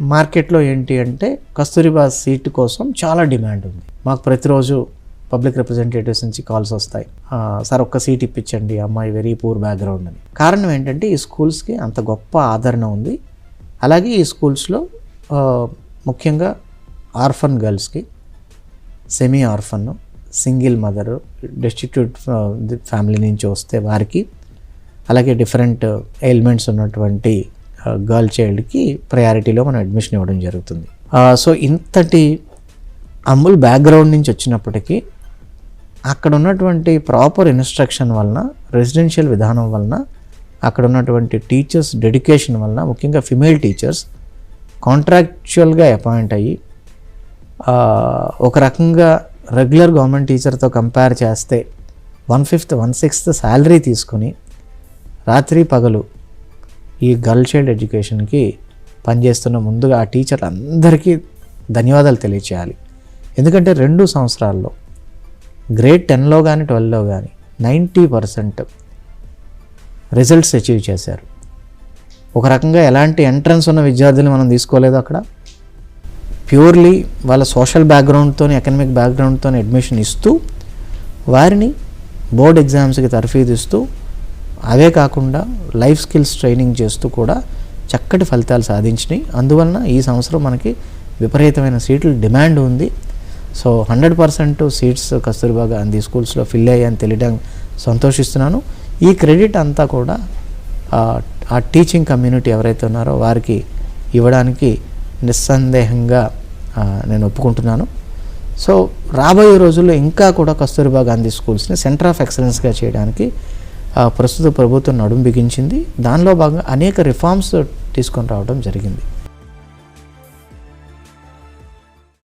మార్కెట్లో ఏంటి అంటే కస్తూరిబా సీట్ కోసం చాలా డిమాండ్ ఉంది. మాకు ప్రతిరోజు పబ్లిక్ రిప్రజెంటేటివ్స్ నుంచి కాల్స్ వస్తాయి. సార్ ఒక్క సీట్ ఇప్పించండి అమ్మాయి వెరీ పూర్ బ్యాక్గ్రౌండ్ అని. కారణం ఏంటంటే ఈ స్కూల్స్కి అంత గొప్ప ఆదరణ ఉంది. అలాగే ఈ స్కూల్స్లో ముఖ్యంగా ఆర్ఫన్ గర్ల్స్కి semi orphan single mother destitute family నుంచి వస్తే వారికి అలాగే డిఫరెంట్ ఎలిమెంట్స్ ఉన్నటువంటి గర్ల్ చైల్డ్కి ప్రయారిటీలో మనం అడ్మిషన్ ఇవ్వడం జరుగుతుంది. సో ఇంతటి అమ్ముల్ బ్యాక్గ్రౌండ్ నుంచి వచ్చినప్పటికీ అక్కడ ఉన్నటువంటి ప్రాపర్ ఇన్స్ట్రక్షన్ వలన రెసిడెన్షియల్ విధానం వలన అక్కడ ఉన్నటువంటి టీచర్స్ డెడికేషన్ వలన ముఖ్యంగా ఫిమేల్ టీచర్స్ కాంట్రాక్చువల్గా అపాయింట్ అయ్యి ఒక రకంగా రెగ్యులర్ గవర్నమెంట్ టీచర్తో కంపేర్ చేస్తే one fifth one sixth salary తీసుకుని రాత్రి పగలు ఈ గర్ల్ చైల్డ్ ఎడ్యుకేషన్కి పనిచేస్తున్న ముందుగా ఆ టీచర్లందరికీ ధన్యవాదాలు తెలియచేయాలి. ఎందుకంటే రెండు సంవత్సరాల్లో గ్రేడ్ టెన్లో కానీ ట్వెల్వ్లో కానీ నైంటీ పర్సెంట్ రిజల్ట్స్ అచీవ్ చేశారు. ఒక రకంగా ఎలాంటి ఎంట్రన్స్ ఉన్న విద్యార్థులు మనం తీసుకోలేదు అక్కడ. ప్యూర్లీ వాళ్ళ సోషల్ బ్యాక్గ్రౌండ్తో ఎకనమిక్ బ్యాక్గ్రౌండ్తో అడ్మిషన్ ఇస్తూ వారిని బోర్డ్ ఎగ్జామ్స్కి తర్ఫీదిస్తూ అవే కాకుండా లైఫ్ స్కిల్స్ ట్రైనింగ్ చేస్తూ కూడా చక్కటి ఫలితాలు సాధించినాయి. అందువలన ఈ సంవత్సరం మనకి విపరీతమైన సీట్లు డిమాండ్ ఉంది. So hundred percent seats Kasturba Gandhi స్కూల్స్లో ఫిల్ అయ్యాయని తెలియడం సంతోషిస్తున్నాను. ఈ క్రెడిట్ అంతా కూడా ఆ, టీచింగ్ కమ్యూనిటీ ఎవరైతే ఉన్నారో వారికి ఇవ్వడానికి నిస్సందేహంగా నేను ఒప్పుకుంటున్నాను. సో రాబోయే రోజుల్లో ఇంకా కూడా కస్తూర్బా గాంధీ స్కూల్స్ని సెంటర్ ఆఫ్ ఎక్సలెన్స్గా చేయడానికి ప్రస్తుత ప్రభుత్వం నడుం బిగించింది. దానిలో భాగంగా అనేక రిఫార్మ్స్ తీసుకొని రావడం జరిగింది.